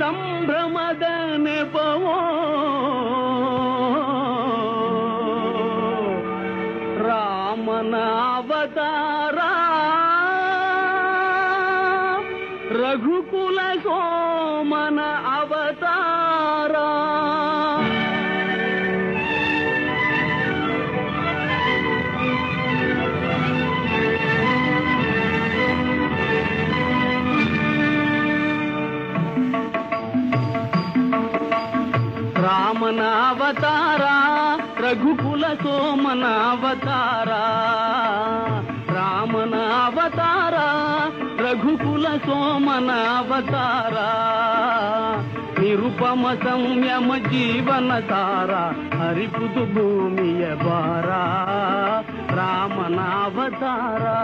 ಸಂಭ್ರಮದ ನೆಪವೋ ರಾಮನ ಅವತಾರ ರಘುಕುಲ ಸೋಮನ ಅವತಾರ రఘుకుల సోమనావతారా రామనావతారా? రఘుకుల సోమనావతారా నిరుపమ సంయమ జీవన తారా హరిపుదు భూమియ బారా రామనావతారా?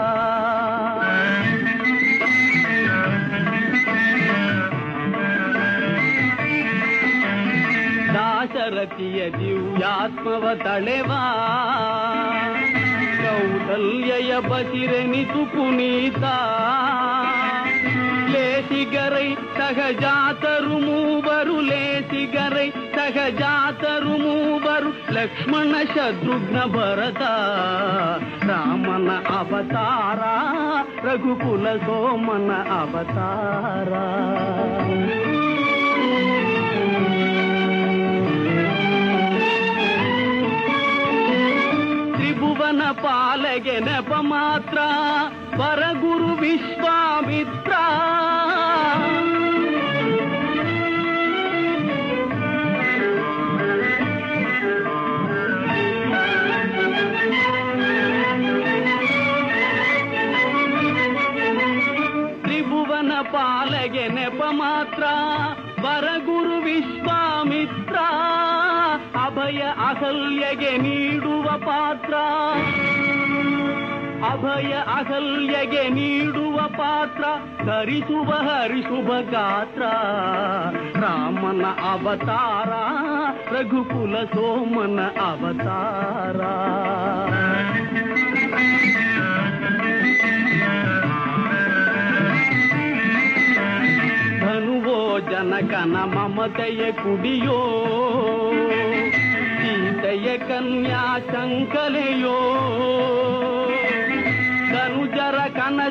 ಆತ್ಮವ ತಳೆವಾ ಕೌಟಲ್ಯ ಬಸಿರೆನಿತು ಪುನೀತ ಲೇಸಿಗರೈ ಸಹಜಾತರು ಮೂವರು ಲೇಸಿಗರೈ ಸಹಜಾತರು ಮೂವರು ಲಕ್ಷ್ಮಣ ಶತ್ರುಘ್ನ ಭರತ ರಾಮನ ಅವತಾರ ರಘುಕುಲ ಸೋಮನ ಅವತಾರ ಪಾಲಗೆ ನೆಪ ಮಾತ್ರ ಪರಗುರು ವಿಶ್ವಾಮಿತ್ರ. ತ್ರಿಭುವನ ಪಾಲಗೆ ನೆಪ ಮಾತ್ರ ಬರಗುರು ವಿಶ್ವಾಮಿತ್ರ. ಅಭಯ ಅಸಲ್ಯಗೆ ನೀಡುವ ಪಾತ್ರ. ಅಭಯ ಅಹಲ್ಯಗೆ ನೀಡುವ ಪಾತ್ರ ಧರಿಸುವ ಹರಿಸುವ ಗಾತ್ರ ರಾಮನ ಅವತಾರ ರಘುಕುಲ ಸೋಮನ ಅವತಾರ ಧನುವೋ ಜನಕನ ಮಮತೆಯ ಕುಡಿಯೋ ಸೀತೆಯ ಕನ್ಯಾ ಶಂಕಲೆಯೋ ಧನುಜರ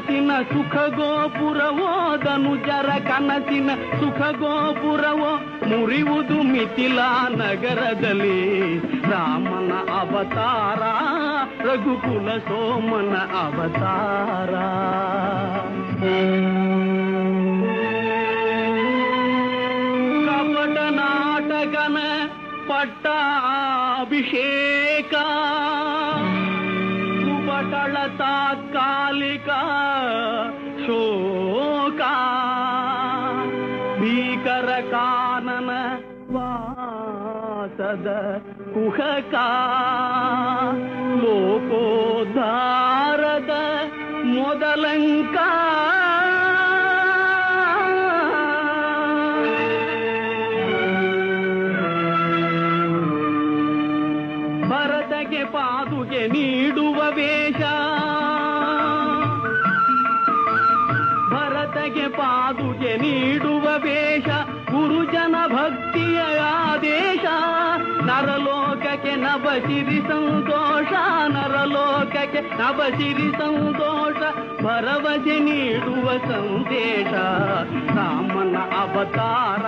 ಕನಸಿನ ಸುಖ ಗೋಪುರವೋ ಧನುಜರ ಕನಸಿನ ಸುಖ ಗೋಪುರವೋ ಮುರಿಯುವುದು ಮಿಥಿಲಾ ನಗರದಲ್ಲಿ. ರಾಮನ ಅವತಾರ, ರಘುಕುಲ ಸೋಮನ ಅವತಾರ. ಕಪಟ ನಾಟಕನ ಪಟ್ಟಾಭಿಷೇಕ. ಕುಪಟಳ ತಾತ್ಕಾಲಿಕ ಶೋಕ ಭೀಕರ ಕಾನನ ವಾಸದ ಕುಹಕ ಲೋಕೋದ್ಧಾರದ ಮೊದಲಂಕ ಭರತಗೆ ಪಾದುಗೆ ನೀಡುವ ಭರತಗೆ ಪಾದುಗೆ ನೀಡುವ ವೇಷ ಗುರುಜನ ಭಕ್ತಿಯ ಆದೇಶ ನರಲೋಕಕ್ಕೆ ನಭಸಿರಿ ಸಂತೋಷ ನರಲೋಕಕ್ಕೆ ನಭಸಿರಿ ಸಂತೋಷ ಭರವಸೆ ನೀಡುವ ಸಂದೇಶ ರಾಮನ ಅವತಾರ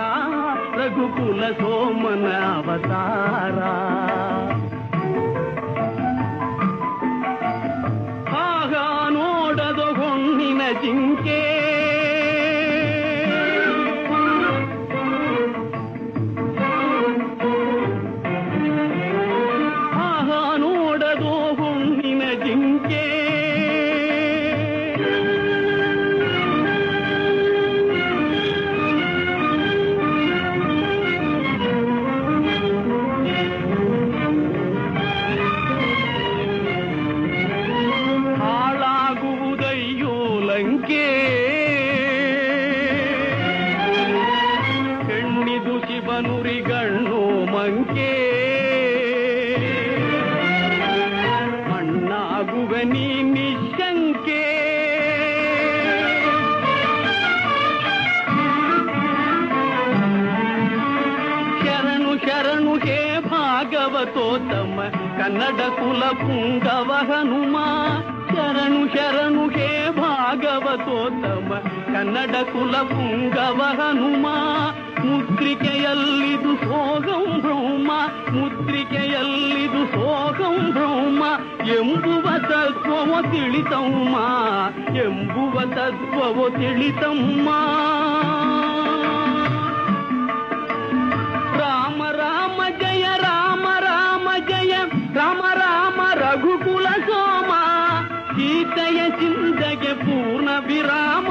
ರಘುಕುಲ ಸೋಮನ ಅವತಾರ ಹೆಣ್ಣಿದು ಶಿವನುರಿಗಣ್ಣು ಮಂಕೆ ಮಣ್ಣಾಗುವ ನೀ ನಿಶಂಕೆ ಹೇ ಭಾಗವತೋತ್ತಮ ಕನ್ನಡ ಕುಲ ಪುಂಗವ ಹನುಮ ಶರಣು ಶರಣು ಹೇ ಭಾಗವತೋತ್ತಮ ಕನ್ನಡ ಕುಲ ಪುಂಗವ ಹನುಮ ಮುದ್ರಿಕೆಯಲ್ಲಿದು ಸೋಗಂ ಬ್ರಹ್ಮ ಮುದ್ರಿಕೆಯಲ್ಲಿದು ಸೋಗಂ ಬ್ರಹ್ಮ ಎಂಬುವ ತತ್ವವು ತಿಳಿತಮ್ಮ ಎಂಬುವ ತತ್ವವು ತಿಳಿತಮ್ಮ ಸೀತೆಯ ಚಿಂತೆಗೆ ಪೂರ್ಣ ವಿರಾಮ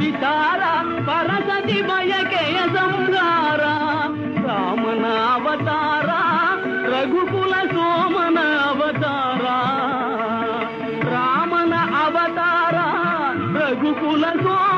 ವಿಚಾರ ಪರಸತಿ ಬಯಕೆಯ ಸಂಹಾರ ರಾಮನ ಅವತಾರ ರಘುಕುಲ ಸೋಮನ ಅವತಾರ ರಾಮನ ಅವತಾರ ರಘುಕುಲ ಸೋಮ